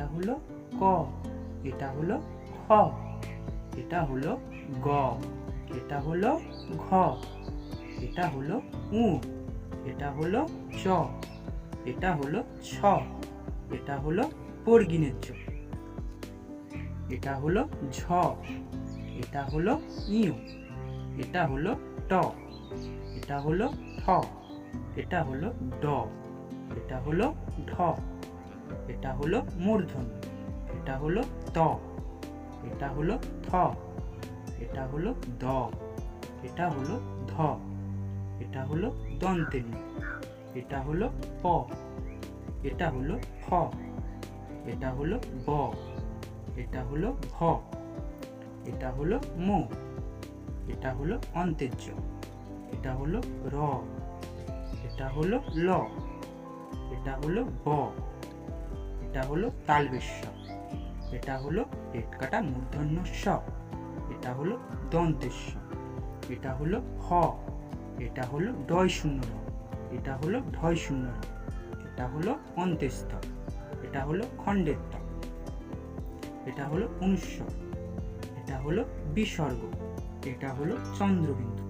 এটা হলো ক এটা হলো খ এটা হলো গ এটা হলো ঘ এটা হলো উ এটা হলো চ এটা হলো ছ এটা হলো বর্গিনের চ এটা হলো ঝ এটা হলো ইউ এটা হলো ট এটা হলো ঠ এটা হলো ড এটা হলো ঢ এটা হলো মূর্ধন্য এটা হলো ত এটা হলো থ এটা হলো দ এটা হলো ধ এটা হলো দন্তেনি এটা হলো প এটা হলো ফ এটা হলো ব এটা হলো ভ এটা হলো মো এটা হলো অন্তেজ্য এটা হলো র এটা হলো ল এটা হলো ব এটা হলো তালবেশ্য এটা হলো পেট কাটা মূর্ধন্য স এটা হলো দন্তেশ্ব এটা হলো হ এটা হলো ডয় শূন্য র এটা হলো ঢয় শূন্য র এটা হলো অন্ত্যস্থ এটা হলো খণ্ডের ত এটা হলো অনুস্বর এটা হলো বিসর্গ এটা হলো চন্দ্রবিন্দু